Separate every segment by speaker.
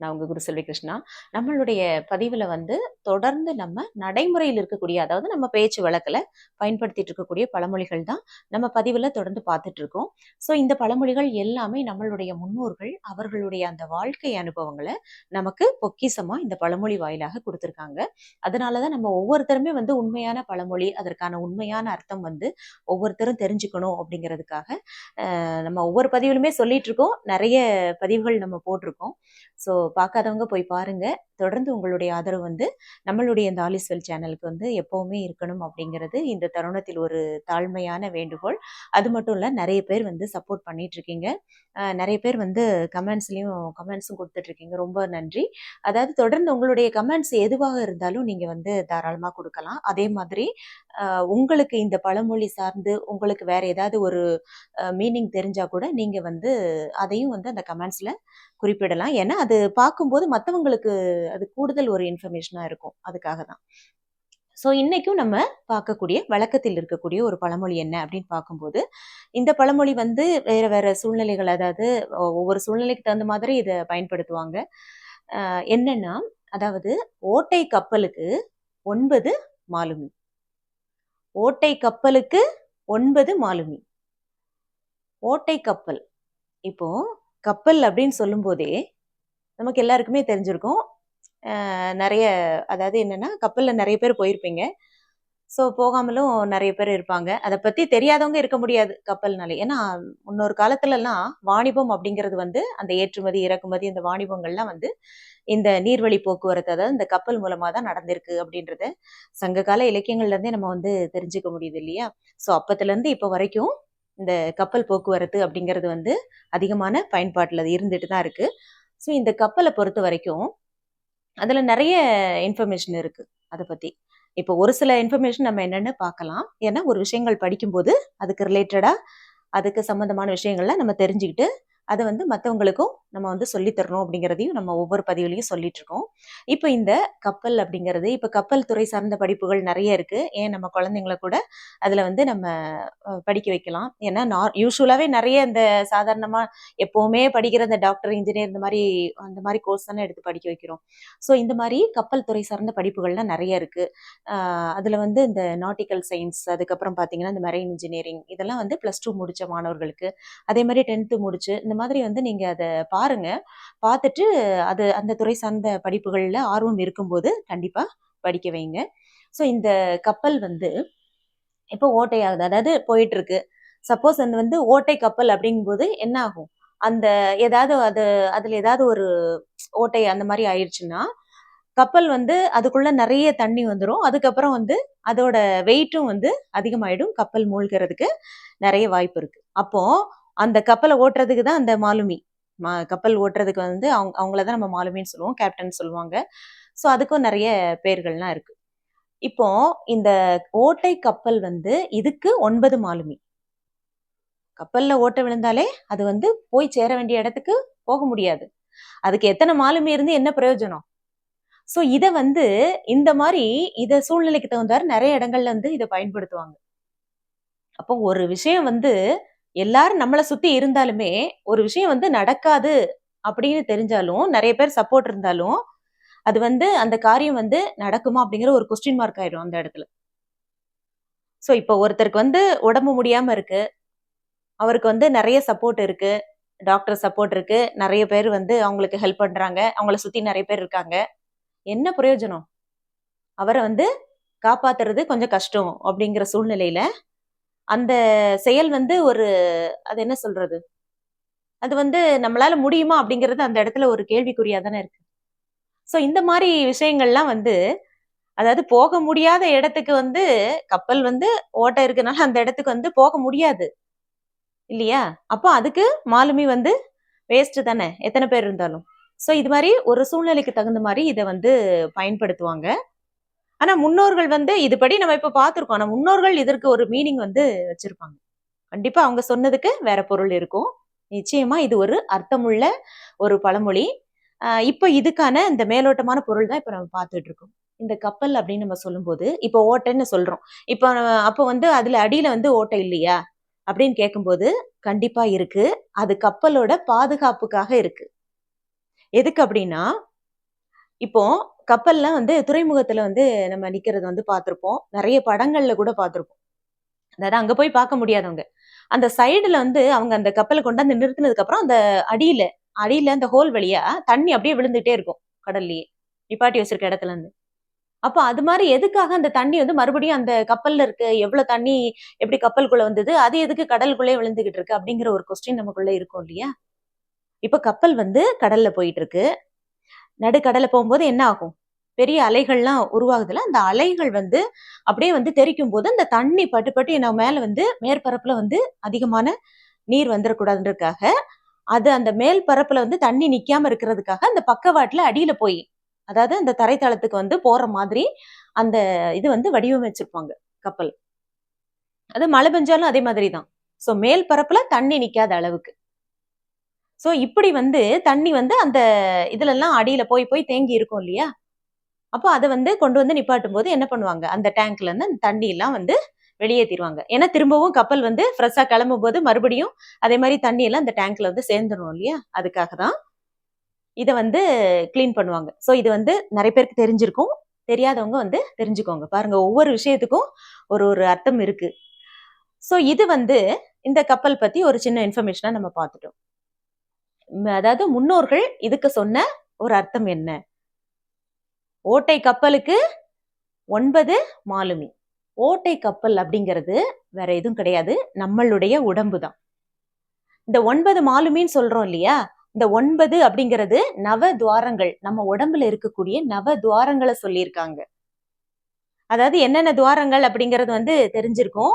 Speaker 1: நான் உங்கள் குரு செல்வி கிருஷ்ணா. நம்மளுடைய பதிவில் வந்து தொடர்ந்து நம்ம நடைமுறையில் இருக்கக்கூடிய அதாவது நம்ம பேச்சு வழக்கில் பயன்படுத்திட்டு இருக்கக்கூடிய பழமொழிகள் தான் நம்ம பதிவில் தொடர்ந்து பார்த்துட்டு இருக்கோம். ஸோ இந்த பழமொழிகள் எல்லாமே நம்மளுடைய முன்னோர்கள் அவர்களுடைய அந்த வாழ்க்கை அனுபவங்களை நமக்கு பொக்கிசமாக இந்த பழமொழி வாயிலாக கொடுத்துருக்காங்க. அதனால தான் நம்ம ஒவ்வொருத்தருமே வந்து உண்மையான பழமொழி அதற்கான உண்மையான அர்த்தம் வந்து ஒவ்வொருத்தரும் தெரிஞ்சுக்கணும் அப்படிங்கிறதுக்காக நம்ம ஒவ்வொரு பதிவிலுமே சொல்லிட்டு இருக்கோம். நிறைய பதிவுகள் நம்ம போட்டிருக்கோம். ஸோ பார்க்காதவங்க போய் பாருங்கள் தொடர்ந்து உங்களுடைய ஆதரவு வந்து நம்மளுடைய இந்த ஆலிஸ்வெல் சேனலுக்கு வந்து எப்போவுமே இருக்கணும் அப்படிங்கிறது இந்த தருணத்தில் ஒரு தாழ்மையான வேண்டுகோள். அது மட்டும் இல்லை நிறைய பேர் வந்து சப்போர்ட் பண்ணிகிட்ருக்கீங்க நிறைய பேர் வந்து கமெண்ட்ஸ்லேயும் கமெண்ட்ஸும் கொடுத்துட்ருக்கீங்க ரொம்ப நன்றி. அதாவது தொடர்ந்து உங்களுடைய கமெண்ட்ஸ் எதுவாக இருந்தாலும் நீங்கள் வந்து தாராளமாக கொடுக்கலாம். அதே மாதிரி உங்களுக்கு இந்த பழமொழி சார்ந்து உங்களுக்கு வேற ஏதாவது ஒரு மீனிங் தெரிஞ்சா கூட நீங்க வந்து அதையும் வந்து அந்த கமெண்ட்ஸ்ல குறிப்பிடலாம். ஏன்னா அது பார்க்கும்போது மற்றவங்களுக்கு அது கூடுதல் ஒரு இன்ஃபர்மேஷனா இருக்கும். அதுக்காக தான். ஸோ இன்னைக்கும் நம்ம பார்க்கக்கூடிய வழக்கத்தில் இருக்கக்கூடிய ஒரு பழமொழி என்ன அப்படின்னு பார்க்கும்போது இந்த பழமொழி வந்து வேற வேற சூழ்நிலைகள் அதாவது ஒவ்வொரு சூழ்நிலைக்கு தகுந்த மாதிரி இதை பயன்படுத்துவாங்க. என்னென்னா என்னன்னா அதாவது ஓட்டை கப்பலுக்கு ஒன்பது மாலுமி. ஓட்டை கப்பலுக்கு ஒன்பது மாலுமி. ஓட்டை கப்பல். இப்போ கப்பல் அப்படின்னு சொல்லும்போதே நமக்கு எல்லாருக்குமே தெரிஞ்சிருக்கும். நிறைய அதாவது என்னன்னா கப்பலில் நிறைய பேர் போயிருப்பீங்க. ஸோ போகாமலும் நிறைய பேர் இருப்பாங்க. அதை பற்றி தெரியாதவங்க இருக்க முடியாது கப்பல்னாலே. ஏன்னா முன்னொரு காலத்துலலாம் வாணிபம் அப்படிங்கிறது வந்து அந்த ஏற்றுமதி இறக்குமதி அந்த வாணிபங்கள்லாம் வந்து இந்த நீர்வழி போக்குவரத்து அதாவது இந்த கப்பல் மூலமாக தான் நடந்திருக்கு அப்படின்றத சங்ககால இலக்கியங்கள்லேருந்தே நம்ம வந்து தெரிஞ்சுக்க முடியுது இல்லையா? ஸோ அப்போத்துலேருந்து இப்போ வரைக்கும் இந்த கப்பல் போக்குவரத்து அப்படிங்கிறது வந்து அதிகமான பயன்பாட்டில் அது இருந்துட்டு தான் இருக்குது ஸோ இந்த கப்பலை பொறுத்த வரைக்கும் அதில் நிறைய இன்ஃபர்மேஷன் இருக்குது அதை பற்றி இப்போ ஒரு சில இன்ஃபர்மேஷன் நம்ம என்னென்னு பார்க்கலாம். ஏன்னா ஒரு விஷயங்கள் படிக்கும்போது அதுக்கு ரிலேட்டடாக அதுக்கு சம்மந்தமான விஷயங்கள்லாம் நம்ம தெரிஞ்சுக்கிட்டு அதை வந்து மற்றவங்களுக்கும் நம்ம வந்து சொல்லித் தரணும் அப்படிங்கிறதையும் நம்ம ஒவ்வொரு பதிவுலையும் சொல்லிட்டு இருக்கோம் இப்போ இந்த கப்பல் அப்படிங்கிறது இப்போ கப்பல் துறை சார்ந்த படிப்புகள் நிறைய இருக்கு. ஏன் நம்ம குழந்தைங்கள கூட அதில் வந்து நம்ம படிக்க வைக்கலாம். ஏன்னா நான் யூஸ்வலாகவே நிறைய இந்த சாதாரணமாக எப்போவுமே படிக்கிற இந்த டாக்டர் இன்ஜினியர் இந்த மாதிரி அந்த மாதிரி கோர்ஸ் தானே எடுத்து படிக்க வைக்கிறோம். ஸோ இந்த மாதிரி கப்பல் துறை சார்ந்த படிப்புகள்லாம் நிறைய இருக்கு. அதில் வந்து இந்த நாட்டிக்கல் சயின்ஸ் அதுக்கப்புறம் பார்த்தீங்கன்னா இந்த மெரைன் இன்ஜினியரிங் இதெல்லாம் வந்து ப்ளஸ் டூ முடிச்ச மாணவர்களுக்கு அதே மாதிரி டென்த்து முடிச்சு இந்த மாதிரி வந்து நீங்கள் அதை பாருங்க. பார்த்துட்டு அது அந்த துறை சார்ந்த படிப்புகளில் ஆர்வம் இருக்கும்போது கண்டிப்பா படிக்க வைங்க. ஸோ இந்த கப்பல் வந்து இப்போ ஓட்டையாகுது அதாவது போயிட்டு இருக்கு சப்போஸ் அந்த வந்து ஓட்டை கப்பல் அப்படிங்கும்போது என்ன ஆகும்? அந்த ஏதாவது அது அதுல ஏதாவது ஒரு ஓட்டை அந்த மாதிரி ஆயிடுச்சுன்னா கப்பல் வந்து அதுக்குள்ள நிறைய தண்ணி வந்துடும் அதுக்கப்புறம் வந்து அதோட வெயிட்டும் வந்து அதிகமாயிடும். கப்பல் மூழ்கிறதுக்கு நிறைய வாய்ப்பு இருக்கு. அப்போ அந்த கப்பலை ஓட்டுறதுக்கு தான் அந்த மாலுமி. கப்பல் ஓட்டுறதுக்கு வந்து அவங்க அவங்கள தான் நம்ம மாலுமின்னு சொல்லுவோம் கேப்டன் சொல்லுவாங்க. ஸோ அதுக்கும் நிறைய பேர்கள்லாம் இருக்கு. இப்போ இந்த ஓட்டை கப்பல் வந்து இதுக்கு ஒன்பது மாலுமி. கப்பல்ல ஓட்ட விழுந்தாலே அது வந்து போய் சேர வேண்டிய இடத்துக்கு போக முடியாது. அதுக்கு எத்தனை மாலுமி இருந்து என்ன பிரயோஜனம்? சோ இத வந்து இந்த மாதிரி இத சூழ்நிலைக்கு தகுந்தாரு நிறைய இடங்கள்ல வந்து இதை பயன்படுத்துவாங்க. அப்போ ஒரு விஷயம் வந்து எல்லாரும் நம்மளை சுத்தி இருந்தாலுமே ஒரு விஷயம் வந்து நடக்காது அப்படின்னு தெரிஞ்சாலும் நிறைய பேர் சப்போர்ட் இருந்தாலும் அது வந்து அந்த காரியம் வந்து நடக்குமா அப்படிங்கிற ஒரு கொஸ்டின் மார்க் ஆயிடும் அந்த இடத்துல. ஸோ இப்போ ஒருத்தருக்கு வந்து உடம்பு முடியாம இருக்கு. அவருக்கு வந்து நிறைய சப்போர்ட் இருக்கு. டாக்டர் சப்போர்ட் இருக்கு. நிறைய பேர் வந்து அவங்களுக்கு ஹெல்ப் பண்றாங்க. அவங்கள சுத்தி நிறைய பேர் இருக்காங்க. என்ன பிரயோஜனம்? அவரை வந்து காப்பாத்துறது கொஞ்சம் கஷ்டம் அப்படிங்கிற சூழ்நிலையில அந்த செயல் வந்து ஒரு அது என்ன சொல்றது? அது வந்து நம்மளால முடியுமா அப்படிங்கிறது அந்த இடத்துல ஒரு கேள்விக்குறியா தானே இருக்கு. ஸோ இந்த மாதிரி விஷயங்கள்லாம் வந்து அதாவது போக முடியாத இடத்துக்கு வந்து கப்பல் வந்து ஓட்டை இருக்கனால அந்த இடத்துக்கு வந்து போக முடியாது. இல்லையா? அப்போ அதுக்கு மாலுமி வந்து வேஸ்ட் தானே எத்தனை பேர் இருந்தாலும். ஸோ இது மாதிரி ஒரு சூழ்நிலைக்கு தகுந்த மாதிரி இதை வந்து பயன்படுத்துவாங்க. ஆனா முன்னோர்கள் வந்து இதுபடி நம்ம இப்ப பார்த்துருக்கோம். ஆனா முன்னோர்கள் இதற்கு ஒரு மீனிங் வந்து வச்சிருப்பாங்க. கண்டிப்பா அவங்க சொன்னதுக்கு வேற பொருள் இருக்கும். நிச்சயமா இது ஒரு அர்த்தமுள்ள ஒரு பழமொழி. ஆஹ் இப்போ இதுக்கான இந்த மேலோட்டமான பொருள் தான் இப்ப நம்ம பார்த்துட்டு இருக்கோம். இந்த கப்பல் அப்படின்னு நம்ம சொல்லும்போது இப்போ ஓட்டைன்னு சொல்றோம். இப்போ அப்போ வந்து அதுல அடியில வந்து ஓட்டை இல்லையா? அப்படின்னு கேட்கும்போது கண்டிப்பா இருக்கு. அது கப்பலோட பாதுகாப்புக்காக இருக்கு. எதுக்கு அப்படின்னா இப்போ கப்பல்ல வந்து துறைமுகத்துல வந்து நம்ம நிக்கிறது வந்து பார்த்திருப்போம் நிறைய படங்கள்ல கூட பார்த்துருப்போம் அதாவது அங்க போய் பார்க்க முடியாதவங்க. அந்த சைடுல வந்து அவங்க அந்த கப்பலை கொண்டாந்து நிறுத்தினதுக்கு அப்புறம் அந்த அடியில அடியில அந்த ஹோல் வழியா தண்ணி அப்படியே விழுந்துட்டே இருக்கும் கடல்லயே. நிப்பாட்டி வச்சிருக்க இடத்துல இருந்து. அப்ப அது மாதிரி எதுக்காக அந்த தண்ணி வந்து மறுபடியும் அந்த கப்பல்ல இருக்கு எவ்வளவு தண்ணி எப்படி கப்பலுக்குள்ள வந்தது அது எதுக்கு கடலுக்குள்ளே விழுந்துகிட்டு இருக்கு அப்படிங்கிற ஒரு கொஸ்டின் நமக்குள்ள இருக்கும் இல்லையா? இப்ப கப்பல் வந்து கடல்ல போயிட்டு இருக்கு. நடுக்கடல்ல போகும்போது என்ன ஆகும்? பெரிய அலைகள்லாம் உருவாகுதுல அந்த அலைகள் வந்து அப்படியே வந்து தெரிக்கும் போது அந்த தண்ணி பட்டு பட்டு நம்ம மேல வந்து மேற்பரப்புல வந்து அதிகமான நீர் வந்துடக்கூடாதுன்றதுக்காக அது அந்த மேல் பரப்புல வந்து தண்ணி நிக்காம இருக்கிறதுக்காக அந்த பக்கவாட்டுல அடியில போய் அதாவது அந்த தரைத்தளத்துக்கு வந்து போற மாதிரி அந்த இது வந்து வடிவமைச்சிருப்பாங்க கப்பல். அது மழை பெஞ்சாலும் அதே மாதிரி தான் ஸோ மேல் பரப்புல தண்ணி நிக்காத அளவுக்கு. ஸோ இப்படி வந்து தண்ணி வந்து அந்த இதுல எல்லாம் அடியில போய் போய் தேங்கி இருக்கும் இல்லையா? அப்போ அதை வந்து கொண்டு வந்து நிப்பாட்டும் போது என்ன பண்ணுவாங்க? அந்த டேங்க்ல இருந்து அந்த தண்ணியெல்லாம் வந்து வெளியேற்றிடுவாங்க ஏன்னா திரும்பவும் கப்பல் வந்து ஃப்ரெஷ்ஷாக கிளம்பும் போது மறுபடியும் அதே மாதிரி தண்ணி எல்லாம் அந்த டேங்க்ல வந்து சேர்ந்துடும் இல்லையா? அதுக்காக தான் இதை வந்து க்ளீன் பண்ணுவாங்க. ஸோ இது வந்து நிறைய பேருக்கு தெரிஞ்சிருக்கும். தெரியாதவங்க வந்து தெரிஞ்சுக்கோங்க. பாருங்க ஒவ்வொரு விஷயத்துக்கும் ஒரு ஒரு அர்த்தம் இருக்கு. ஸோ இது வந்து இந்த கப்பல் பத்தி ஒரு சின்ன இன்ஃபர்மேஷனா நம்ம பார்த்துட்டோம். அதாவது முன்னோர்கள் இதுக்கு சொன்ன ஒரு அர்த்தம் என்ன? ஓட்டை கப்பலுக்கு ஒன்பது மாலுமி. ஓட்டை கப்பல் அப்படிங்கிறது வேற எதுவும் கிடையாது. நம்மளுடைய உடம்பு தான் இந்த ஒன்பது மாலுமின்னு சொல்றோம் இல்லையா? இந்த ஒன்பது அப்படிங்கிறது நவ துவாரங்கள். நம்ம உடம்புல இருக்கக்கூடிய நவ துவாரங்களை சொல்லியிருக்காங்க. அதாவது என்னென்ன துவாரங்கள் அப்படிங்கிறது வந்து தெரிஞ்சிருக்கும்.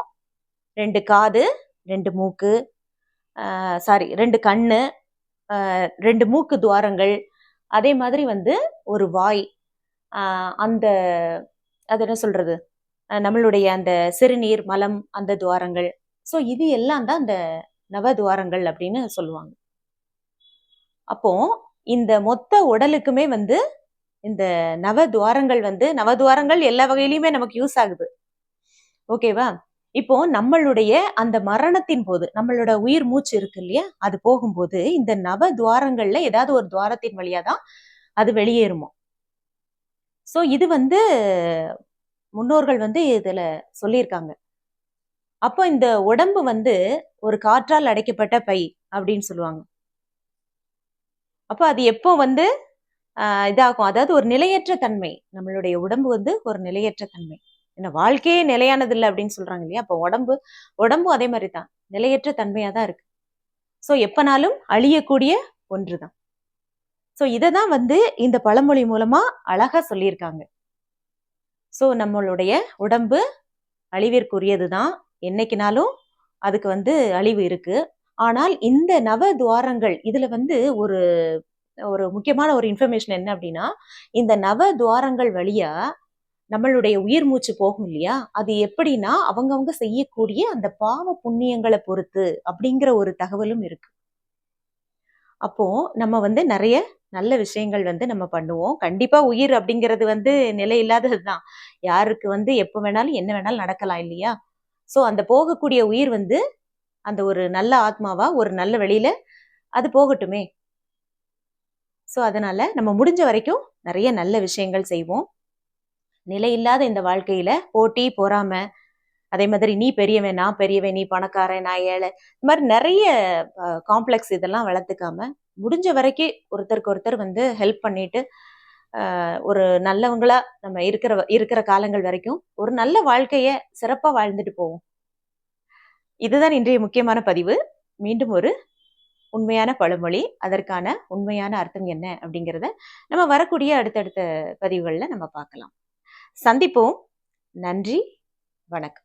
Speaker 1: ரெண்டு காது ரெண்டு மூக்கு சாரி ரெண்டு கண்ணு ரெண்டு மூக்கு துவாரங்கள். அதே மாதிரி வந்து ஒரு வாய். அந்த அது என்ன சொல்றது? நம்மளுடைய அந்த சிறுநீர் மலம் அந்த துவாரங்கள். ஸோ இது எல்லாம் தான் அந்த நவ துவாரங்கள் அப்படின்னு சொல்லுவாங்க. அப்போ இந்த மொத்த உடலுக்குமே வந்து இந்த நவ துவாரங்கள் வந்து நவதுவாரங்கள் எல்லா வகையிலுமே நமக்கு யூஸ் ஆகுது. ஓகேவா இப்போ நம்மளுடைய அந்த மரணத்தின் போது நம்மளோட உயிர் மூச்சு இருக்கு இல்லையா? அது போகும்போது இந்த நவ துவாரங்கள்ல ஏதாவது ஒரு துவாரத்தின் வழியா தான் அது வெளியேறுமோ? ஸோ இது வந்து முன்னோர்கள் வந்து இதில் சொல்லியிருக்காங்க. அப்போ இந்த உடம்பு வந்து ஒரு காற்றால் அடைக்கப்பட்ட பை அப்படின்னு சொல்லுவாங்க. அப்போ அது எப்போ வந்து இதாகும். அதாவது ஒரு நிலையற்ற தன்மை. நம்மளுடைய உடம்பு வந்து ஒரு நிலையற்ற தன்மை. என்ன வாழ்க்கையே நிலையானது இல்லை அப்படின்னு சொல்றாங்க இல்லையா? அப்போ உடம்பு உடம்பும் அதே மாதிரி தான் நிலையற்ற தன்மையாக தான் இருக்கு. ஸோ எப்பனாலும் அழியக்கூடிய ஒன்று தான் ஸோ இதை தான் வந்து இந்த பழமொழி மூலமாக அழகாக சொல்லியிருக்காங்க. ஸோ நம்மளுடைய உடம்பு அழிவிற்குரியது தான் என்னைக்குனாலும் அதுக்கு வந்து அழிவு இருக்குது ஆனால் இந்த நவ துவாரங்கள் இதில் வந்து ஒரு ஒரு முக்கியமான ஒரு இன்ஃபர்மேஷன் என்ன அப்படின்னா இந்த நவ துவாரங்கள் வழியாக நம்மளுடைய உயிர் மூச்சு போகும் இல்லையா? அது எப்படின்னா அவங்கவுங்க செய்யக்கூடிய அந்த பாவ புண்ணியங்களை பொறுத்து அப்படிங்கிற ஒரு தகவலும் இருக்கு. அப்போது நம்ம வந்து நிறைய நல்ல விஷயங்கள் வந்து நம்ம பண்ணுவோம். கண்டிப்பாக உயிர் அப்படிங்கிறது வந்து நிலை இல்லாததுதான். யாருக்கு வந்து எப்போ வேணாலும் என்ன வேணாலும் நடக்கலாம் இல்லையா? ஸோ அந்த போகக்கூடிய உயிர் வந்து அந்த ஒரு நல்ல ஆத்மாவா ஒரு நல்ல வழியில் அது போகட்டுமே. ஸோ அதனால நம்ம முடிஞ்ச வரைக்கும் நிறைய நல்ல விஷயங்கள் செய்வோம். நிலை இல்லாத இந்த வாழ்க்கையில போட்டி பொறாமை அதே மாதிரி நீ பெரியவன் நான் பெரியவன் நீ பணக்காரன் நான் ஏழை. இந்த மாதிரி நிறைய காம்ப்ளெக்ஸ் இதெல்லாம் வளர்த்துக்காம முடிஞ்ச வரைக்கும் ஒருத்தருக்கு ஒருத்தர் வந்து ஹெல்ப் பண்ணிட்டு ஒரு நல்லவங்களா நம்ம இருக்கிற இருக்கிற காலங்கள் வரைக்கும் ஒரு நல்ல வாழ்க்கைய சிறப்பா வாழ்ந்துட்டு போவோம். இதுதான் இன்றைய முக்கியமான பதிவு. மீண்டும் ஒரு உண்மையான பழமொழி அதற்கான உண்மையான அர்த்தம் என்ன அப்படிங்கிறத நம்ம வரக்கூடிய அடுத்தடுத்த பதிவுகளில் நம்ம பார்க்கலாம். சந்திப்போம். நன்றி. வணக்கம்.